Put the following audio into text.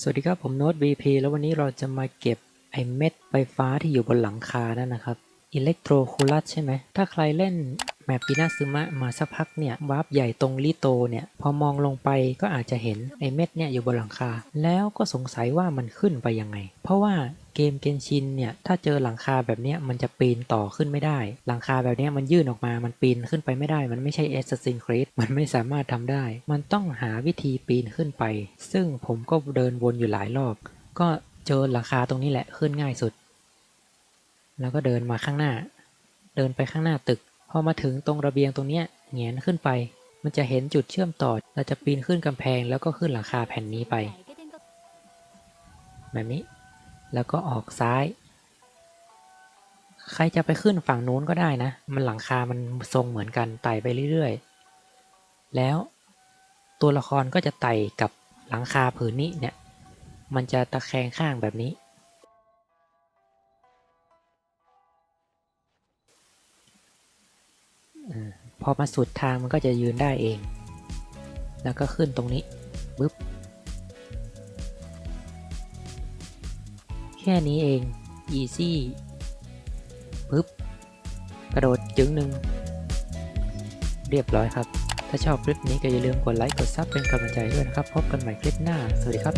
สวัสดีครับผมโน้ต VP แล้ววันนี้เราจะมาเก็บไอเม็ดไฟฟ้าที่อยู่บนหลังคานั่นนะครับอิเล็กโทรคูลัสใช่ไหมถ้าใครเล่น แมปปีนาซึมะมาสักพักเนี่ยวาร์ปใหญ่ตรงลิโตเนี่ยพอมองลงไปก็อาจจะเห็นไอเม็ดเนี่ยอยู่บนหลังคา แล้วก็สงสัยว่ามันขึ้นไปยังไง เพราะว่าเกมเกนชินเนี่ยถ้าเจอหลังคาแบบเนี้ยมันจะปีนต่อขึ้นไม่ได้ หลังคาแบบเนี้ยมันยื่นออกมามันปีนขึ้นไปไม่ได้ มันไม่ใช่ Assassin's Creed มันไม่สามารถทำได้ มันต้องหาวิธีปีนขึ้นไป ซึ่งผมก็เดินวนอยู่หลายรอบ ก็เจอหลังคาตรงนี้แหละขึ้นง่ายสุด แล้วก็เดินมาข้างหน้า เดินไปข้างหน้าตึก อมาถึงตรงระเบียงตรงเนี้ยแหงนขึ้นไป มันจะเห็นจุดเชื่อมต่อ เราจะปีนขึ้นกำแพงแล้วก็ขึ้นหลังคาแผ่นนี้ไป แบบนี้ แล้วก็ออกซ้าย ใครจะไปขึ้นฝั่งนู้นก็ได้นะ มันหลังคา มันทรงเหมือนกันไต่ไปเรื่อยๆ แล้วตัวละครก็จะไต่กับหลังคาผืนนี้เนี่ย มันจะตะแคงข้างแบบนี้ พอมาสุดทางมันก็จะยืนได้เอง แล้วก็ขึ้นตรงนี้บึ๊บ แค่นี้เอง easy ปึ๊บ กระโดดจึงหนึ่ง เรียบร้อยครับ ถ้าชอบคลิปนี้ก็อย่าลืมกดไลค์ กดซับเป็นกำลังใจด้วยนะครับ พบกันใหม่คลิปหน้า สวัสดีครับ